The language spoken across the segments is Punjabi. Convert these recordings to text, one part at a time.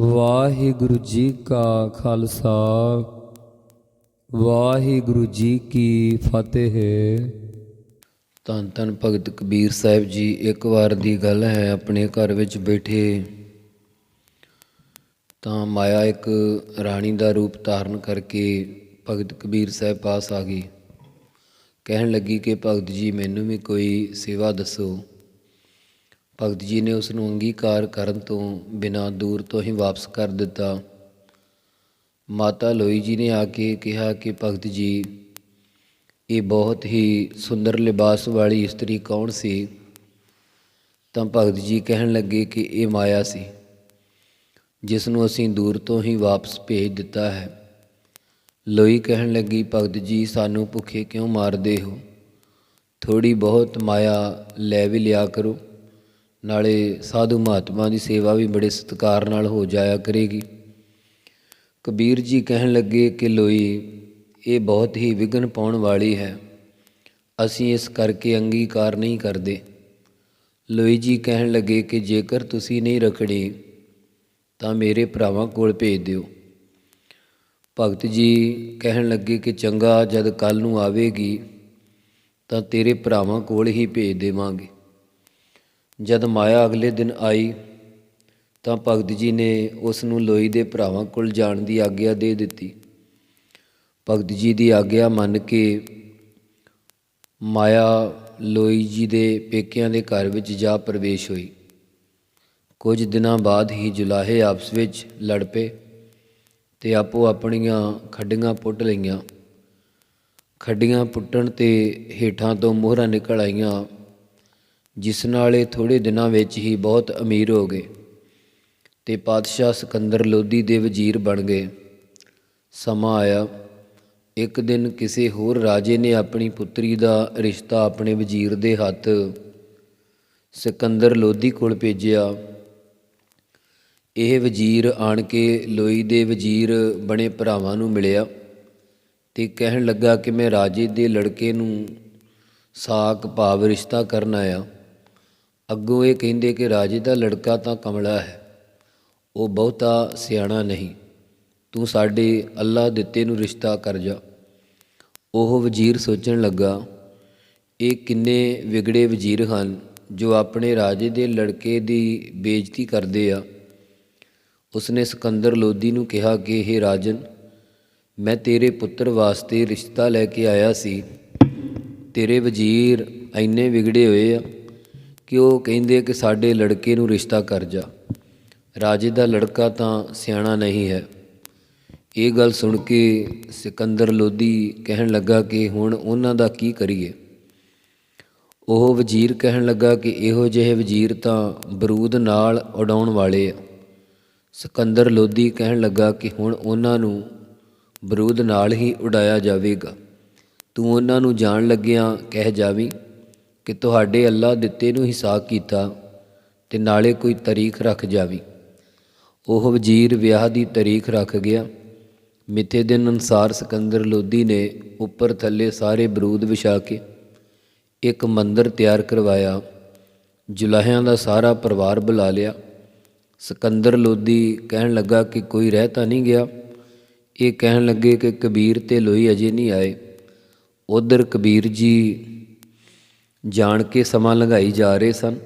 ਵਾਹਿਗੁਰੂ ਜੀ ਕਾ ਖਾਲਸਾ, ਵਾਹਿਗੁਰੂ ਜੀ ਕੀ ਫਤਿਹ। ਧੰਨ ਧੰਨ ਭਗਤ ਕਬੀਰ ਸਾਹਿਬ ਜੀ, ਇੱਕ ਵਾਰ ਦੀ ਗੱਲ ਹੈ ਆਪਣੇ ਘਰ ਵਿੱਚ ਬੈਠੇ। ਤਾਂ ਮਾਇਆ ਇੱਕ ਰਾਣੀ ਦਾ ਰੂਪ ਧਾਰਨ ਕਰਕੇ ਭਗਤ ਕਬੀਰ ਸਾਹਿਬ ਪਾਸ ਆ ਗਈ। ਕਹਿਣ ਲੱਗੀ ਕਿ ਭਗਤ ਜੀ, ਮੈਨੂੰ ਵੀ ਕੋਈ ਸੇਵਾ ਦੱਸੋ। ਭਗਤ ਜੀ ਨੇ ਉਸ ਨੂੰ ਅੰਗੀਕਾਰ ਕਰਨ ਤੋਂ ਬਿਨਾਂ ਦੂਰ ਤੋਂ ਹੀ ਵਾਪਸ ਕਰ ਦਿੱਤਾ। ਮਾਤਾ ਲੋਈ ਜੀ ਨੇ ਆ ਕੇ ਕਿਹਾ ਕਿ ਭਗਤ ਜੀ, ਇਹ ਬਹੁਤ ਹੀ ਸੁੰਦਰ ਲਿਬਾਸ ਵਾਲੀ ਇਸਤਰੀ ਕੌਣ ਸੀ? ਤਾਂ ਭਗਤ ਜੀ ਕਹਿਣ ਲੱਗੇ ਕਿ ਇਹ ਮਾਇਆ ਸੀ ਜਿਸ ਨੂੰ ਅਸੀਂ ਦੂਰ ਤੋਂ ਹੀ ਵਾਪਸ ਭੇਜ ਦਿੱਤਾ ਹੈ। ਲੋਈ ਕਹਿਣ ਲੱਗੀ, ਭਗਤ ਜੀ, ਸਾਨੂੰ ਭੁੱਖੇ ਕਿਉਂ ਮਾਰਦੇ ਹੋ? ਥੋੜੀ ਬਹੁਤ ਮਾਇਆ ਲੈ ਵੀ ਲਿਆ ਕਰੋ। ਨਾਲੇ ਸਾਧੂ ਮਹਾਤਮਾ ਦੀ ਸੇਵਾ ਵੀ ਬੜੇ ਸਤਿਕਾਰ ਨਾਲ ਹੋ ਜਾਇਆ ਕਰੇਗੀ। ਕਬੀਰ ਜੀ ਕਹਿਣ ਲੱਗੇ ਕਿ ਲੋਈ, ਇਹ ਬਹੁਤ ਹੀ ਵਿਗਨ ਪਾਉਣ ਵਾਲੀ ਹੈ। ਅਸੀਂ ਇਸ ਕਰਕੇ ਅੰਗੀਕਾਰ ਨਹੀਂ ਕਰਦੇ। ਲੋਈ ਜੀ ਕਹਿਣ ਲੱਗੇ ਕਿ ਜੇਕਰ ਤੁਸੀਂ ਨਹੀਂ ਰਖੜੀ ਤਾਂ ਮੇਰੇ ਭਰਾਵਾਂ ਕੋਲ ਭੇਜ ਦਿਓ। ਭਗਤ ਜੀ ਕਹਿਣ ਲੱਗੇ ਕਿ ਚੰਗਾ ਜਦ ਕੱਲ ਨੂੰ ਆਵੇਗੀ, ਤਾਂ ਤੇਰੇ ਭਰਾਵਾਂ ਕੋਲ ਹੀ ਭੇਜ ਦੇਵਾਂਗੇ। ਜਦ ਮਾਇਆ ਅਗਲੇ ਦਿਨ ਆਈ, ਤਾਂ ਭਗਤ ਜੀ ਨੇ ਉਸ ਨੂੰ ਲੋਈ ਦੇ ਭਰਾਵਾਂ ਕੋਲ ਜਾਣ ਦੀ ਆਗਿਆ ਦੇ ਦਿੱਤੀ। ਭਗਤ ਜੀ ਦੀ ਆਗਿਆ ਮੰਨ ਕੇ ਮਾਇਆ ਲੋਈ ਜੀ ਦੇ ਪੇਕਿਆਂ ਦੇ ਘਰ ਵਿੱਚ ਜਾ ਪ੍ਰਵੇਸ਼ ਹੋਈ। ਕੁਝ ਦਿਨਾਂ ਬਾਅਦ ਹੀ ਜੁਲਾਹੇ ਆਪਸ ਵਿੱਚ ਲੜ ਪਏ ਤੇ ਆਪੋ ਆਪਣੀਆਂ ਖੱਡੀਆਂ ਪੁੱਟ ਲਈਆਂ। ਖੱਡੀਆਂ ਪੁੱਟਣ ਤੇ ਹੇਠਾਂ ਤੋਂ ਮੋਹਰਾਂ ਨਿਕਲ ਆਈਆਂ। ਜਿਸ ਨਾਲ ਇਹ ਥੋੜੇ ਦਿਨਾਂ ਵਿੱਚ ਹੀ ਬਹੁਤ ਅਮੀਰ ਹੋ ਗਏ ਤੇ ਪਾਤਸ਼ਾਹ ਸਿਕੰਦਰ ਲੋਧੀ ਦੇ ਵਜ਼ੀਰ ਬਣ ਗਏ। ਸਮਾਂ ਆਇਆ, ਇੱਕ ਦਿਨ ਕਿਸੇ ਹੋਰ ਰਾਜੇ ਨੇ ਆਪਣੀ ਪੁੱਤਰੀ ਦਾ ਰਿਸ਼ਤਾ ਆਪਣੇ ਵਜ਼ੀਰ ਦੇ ਹੱਥ ਸਿਕੰਦਰ ਲੋਧੀ ਕੋਲ ਭੇਜਿਆ। ਇਹ ਵਜ਼ੀਰ ਆਣ ਕੇ ਲੋਈ ਦੇ ਵਜ਼ੀਰ ਬਣੇ ਭਰਾਵਾਂ ਨੂੰ ਮਿਲਿਆ ਤੇ ਕਹਿਣ ਲੱਗਾ ਕਿ ਮੈਂ ਰਾਜੇ ਦੇ ਲੜਕੇ ਨੂੰ ਸਾਕ ਭਾਵ ਰਿਸ਼ਤਾ ਕਰਨ ਆਇਆ। ਅੱਗੋਂ ਇਹ ਕਹਿੰਦੇ ਕਿ ਰਾਜੇ ਦਾ ਲੜਕਾ ਤਾਂ ਕਮਲਾ ਹੈ। ਉਹ ਬਹੁਤਾ ਸਿਆਣਾ ਨਹੀਂ। ਤੂੰ ਸਾਡੇ ਅੱਲਾ ਦਿੱਤੇ ਨੂੰ ਰਿਸ਼ਤਾ ਕਰ ਜਾ। ਉਹ ਵਜ਼ੀਰ ਸੋਚਣ ਲੱਗਾ, ਇਹ ਕਿੰਨੇ ਵਿਗੜੇ ਵਜ਼ੀਰ ਹਨ ਜੋ ਆਪਣੇ ਰਾਜੇ ਦੇ ਲੜਕੇ ਦੀ ਬੇਇੱਜ਼ਤੀ ਕਰਦੇ ਆ। ਉਸਨੇ ਸਿਕੰਦਰ ਲੋਧੀ ਨੂੰ ਕਿਹਾ ਕਿ ਇਹ ਰਾਜਨ, ਮੈਂ ਤੇਰੇ ਪੁੱਤਰ ਵਾਸਤੇ ਰਿਸ਼ਤਾ ਲੈ ਕੇ ਆਇਆ ਸੀ। ਤੇਰੇ ਵਜ਼ੀਰ ਐਨੇ ਵਿਗੜੇ ਹੋਏ ਆ। ਕਿ ਉਹ ਕਹਿੰਦੇ ਕਿ ਸਾਡੇ ਲੜਕੇ ਨੂੰ ਰਿਸ਼ਤਾ ਕਰ ਜਾ। ਰਾਜੇ ਦਾ ਲੜਕਾ ਤਾਂ ਸਿਆਣਾ ਨਹੀਂ ਹੈ। ਇਹ ਗੱਲ ਸੁਣ ਕੇ ਸਿਕੰਦਰ ਲੋਧੀ ਕਹਿਣ ਲੱਗਾ ਕਿ ਹੁਣ ਉਹਨਾਂ ਦਾ ਕੀ ਕਰੀਏ? ਉਹ ਵਜ਼ੀਰ ਕਹਿਣ ਲੱਗਾ ਕਿ ਇਹੋ ਜਿਹੇ ਵਜ਼ੀਰ ਤਾਂ ਬਰੂਦ ਨਾਲ ਉਡਾਉਣ ਵਾਲੇ ਆ। ਸਿਕੰਦਰ ਲੋਧੀ ਕਹਿਣ ਲੱਗਾ ਕਿ ਹੁਣ ਉਹਨਾਂ ਨੂੰ ਬਰੂਦ ਨਾਲ ਹੀ ਉਡਾਇਆ ਜਾਵੇਗਾ। ਤੂੰ ਉਹਨਾਂ ਨੂੰ ਜਾਣ ਲੱਗਿਆਂ ਕਹਿ ਜਾਵੀਂ। ਕਿ ਤੁਹਾਡੇ ਅੱਲਾ ਦਿੱਤੇ ਨੂੰ ਹਿਸਾਬ ਕੀਤਾ ਤੇ ਨਾਲੇ ਕੋਈ ਤਾਰੀਖ ਰੱਖ ਜਾਵੀਂ। ਉਹ ਵਜ਼ੀਰ ਵਿਆਹ ਦੀ ਤਾਰੀਖ ਰੱਖ ਗਿਆ। ਮਿੱਥੇ ਦਿਨ ਅਨਸਾਰ ਸਿਕੰਦਰ ਲੋਧੀ ਨੇ ਉੱਪਰ ਥੱਲੇ ਸਾਰੇ ਬਰੂਦ ਵਿਛਾ ਕੇ ਇੱਕ ਮੰਦਰ ਤਿਆਰ ਕਰਵਾਇਆ। ਜੁਲਾਹਿਆਂ ਦਾ ਸਾਰਾ ਪਰਿਵਾਰ ਬੁਲਾ ਲਿਆ। ਸਿਕੰਦਰ ਲੋਧੀ ਕਹਿਣ ਲੱਗਾ ਕਿ ਕੋਈ ਰਹਿ ਤਾਂ ਨਹੀਂ ਗਿਆ। ਇਹ ਕਹਿਣ ਲੱਗੇ ਕਿ ਕਬੀਰ ਤੇ ਲੋਈ ਅਜੇ ਨਹੀਂ ਆਏ। ਉਧਰ ਕਬੀਰ ਜੀ ਜਾਣ ਕੇ ਸਮਾਂ ਲੰਘਾਈ ਜਾ ਰਹੇ ਸਨ,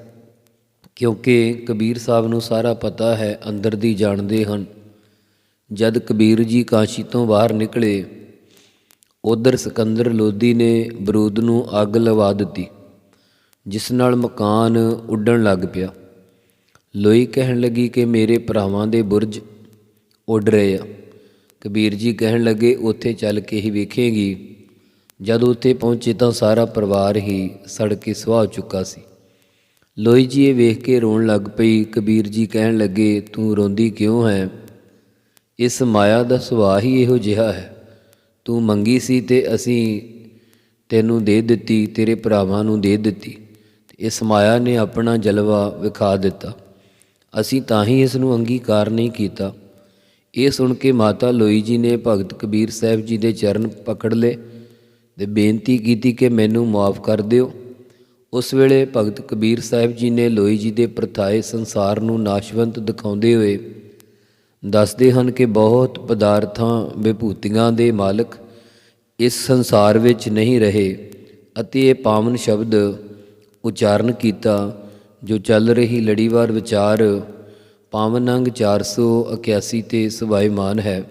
ਕਿਉਂਕਿ ਕਬੀਰ ਸਾਹਿਬ ਨੂੰ ਸਾਰਾ ਪਤਾ ਹੈ, ਅੰਦਰ ਦੀ ਜਾਣਦੇ ਹਨ। ਜਦ ਕਬੀਰ ਜੀ ਕਾਸ਼ੀ ਤੋਂ ਬਾਹਰ ਨਿਕਲੇ, ਉਧਰ ਸਿਕੰਦਰ ਲੋਧੀ ਨੇ ਬਰੂਦ ਨੂੰ ਅੱਗ ਲਵਾ ਦਿੱਤੀ, ਜਿਸ ਨਾਲ ਮਕਾਨ ਉੱਡਣ ਲੱਗ ਪਿਆ। ਲੋਈ ਕਹਿਣ ਲੱਗੀ ਕਿ ਮੇਰੇ ਭਰਾਵਾਂ ਦੇ ਬੁਰਜ ਉੱਡ ਰਹੇ ਆ। ਕਬੀਰ ਜੀ ਕਹਿਣ ਲੱਗੇ, ਉੱਥੇ ਚੱਲ ਕੇ ਹੀ ਵੇਖੇਗੀ। ਜਦ ਉੱਥੇ ਪਹੁੰਚੇ ਤਾਂ ਸਾਰਾ ਪਰਿਵਾਰ ਹੀ ਸੜ ਕੇ ਸੁਆਹ ਚੁੱਕਾ ਸੀ। ਲੋਈ ਜੀ ਇਹ ਵੇਖ ਕੇ ਰੋਣ ਲੱਗ ਪਈ, ਕਬੀਰ ਜੀ ਕਹਿਣ ਲੱਗੇ, ਤੂੰ ਰੋਂਦੀ ਕਿਉਂ ਹੈ? ਇਸ ਮਾਇਆ ਦਾ ਸੁਭਾਅ ਹੀ ਇਹੋ ਜਿਹਾ ਹੈ। ਤੂੰ ਮੰਗੀ ਸੀ ਤੇ ਅਸੀਂ ਤੈਨੂੰ ਦੇ ਦਿੱਤੀ, ਤੇਰੇ ਭਰਾਵਾਂ ਨੂੰ ਦੇ ਦਿੱਤੀ। ਇਸ ਮਾਇਆ ਨੇ ਆਪਣਾ ਜਲਵਾ ਵਿਖਾ ਦਿੱਤਾ। ਅਸੀਂ ਤਾਂ ਹੀ ਇਸ ਨੂੰ ਅੰਗੀਕਾਰ ਨਹੀਂ ਕੀਤਾ। ਇਹ ਸੁਣ ਕੇ ਮਾਤਾ ਲੋਈ ਜੀ ਨੇ ਭਗਤ ਕਬੀਰ ਸਾਹਿਬ ਜੀ ਦੇ ਚਰਨ ਪਕੜ ਲਏ। ਤੇ ਬੇਨਤੀ ਕੀਤੀ ਕਿ ਮੈਨੂੰ ਮਾਫ ਕਰ ਦਿਓ। ਉਸ ਵੇਲੇ ਭਗਤ ਕਬੀਰ ਸਾਹਿਬ ਜੀ ਨੇ ਲੋਈ ਜੀ ਦੇ ਪ੍ਰਥਾਏ ਸੰਸਾਰ ਨੂੰ ਨਾਸ਼ਵੰਤ ਦਿਖਾਉਂਦੇ ਹੋਏ ਦੱਸਦੇ ਹਨ ਕਿ ਬਹੁਤ ਪਦਾਰਥਾਂ ਵਿਭੂਤੀਆਂ ਦੇ ਮਾਲਕ ਇਸ ਸੰਸਾਰ ਵਿੱਚ ਨਹੀਂ ਰਹੇ ਅਤੇ ਇਹ ਪਾਵਨ ਸ਼ਬਦ ਉਚਾਰਨ ਕੀਤਾ, ਜੋ ਚੱਲ ਰਹੀ ਲੜੀਵਾਰ ਵਿਚਾਰ ਪਾਵਨ ਅੰਗ 481 ਤੇ ਸਵਾਇਮਾਨ ਹੈ।